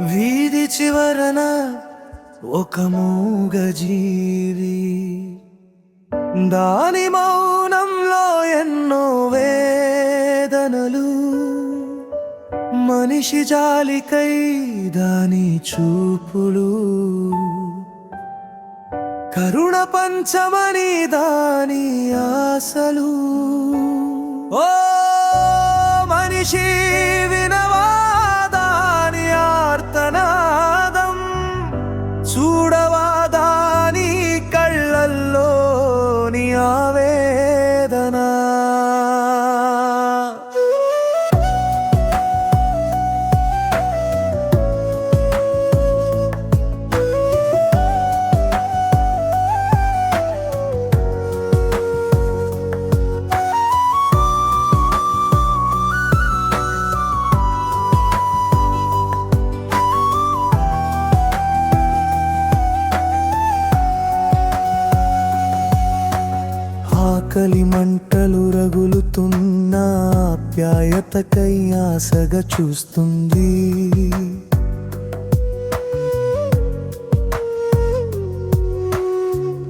వీధి చివరన ఒక మూగ జీవి. దాని మౌనంలో ఎన్నో వేదనలు. మనిషి జాలికై దాని చూపులు. కరుణ పంచమని దాని ఆశలు. ఓ మనిషి వినవా ఆకలి మంటలు రగులుతున్న ఆప్యాయతకై ఆశగా చూస్తుంది.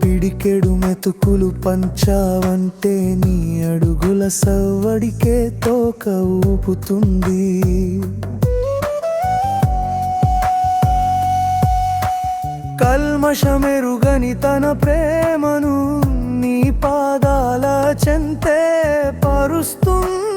పిడికెడు మెతుకులు పంచావంటే నీ అడుగుల సవ్వడికే తోక ఊపుతుంది. కల్మషమెరుగని తన ప్రేమను పాదాల చెంతే పరుస్తుంది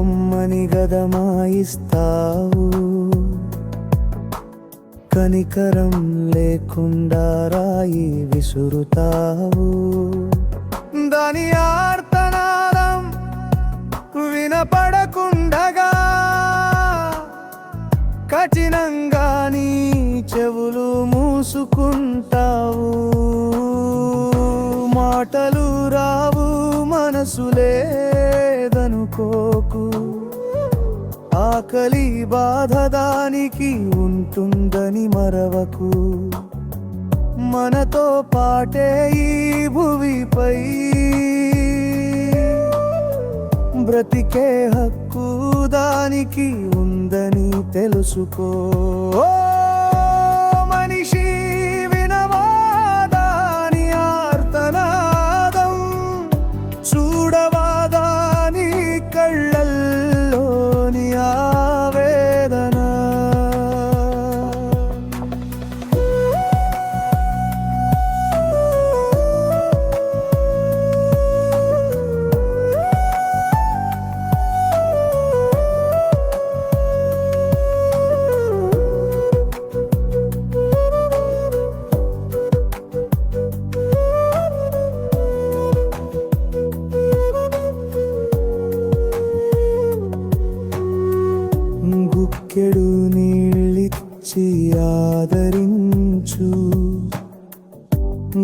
కొమ్మని గదమాయిస్తావు. కనికరం లేకుండా రాయి విసురుతావు. దాని ఆర్తనాదం వినపడకుండగా కఠినంగా నీ చెవులు మూసుకుంటావు. మాటలు రావు మనసు నాకు ఆకలి బాధ దానికి ఉంటుందని మరవకు. మనతో పాటే ఈ భువిపై బ్రతికే హక్కు దానికి ఉందని తెలుసుకో.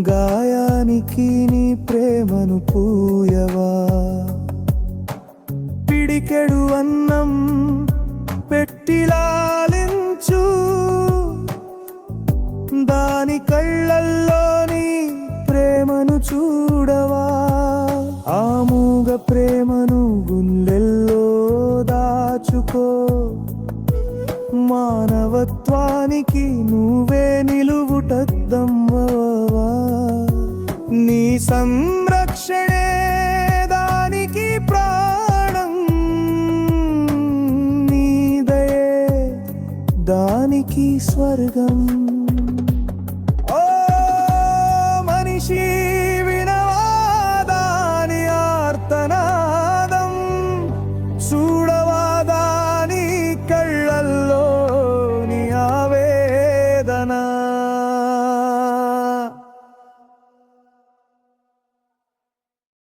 గాయానికి నీ ప్రేమను పూయవా? పిడికెడు అన్నం పెట్టిలాలించు దాని కళ్ళల్లోని ప్రేమను చూడవా? ఆమూగ ప్రేమను గుండెల్లో దాచుకో. మానవత్వానికి నువ్వే నిలువుట దమ్మవా? నీ సంరక్షణే దానికి ప్రాణం. నీదయే దానికి స్వర్గం.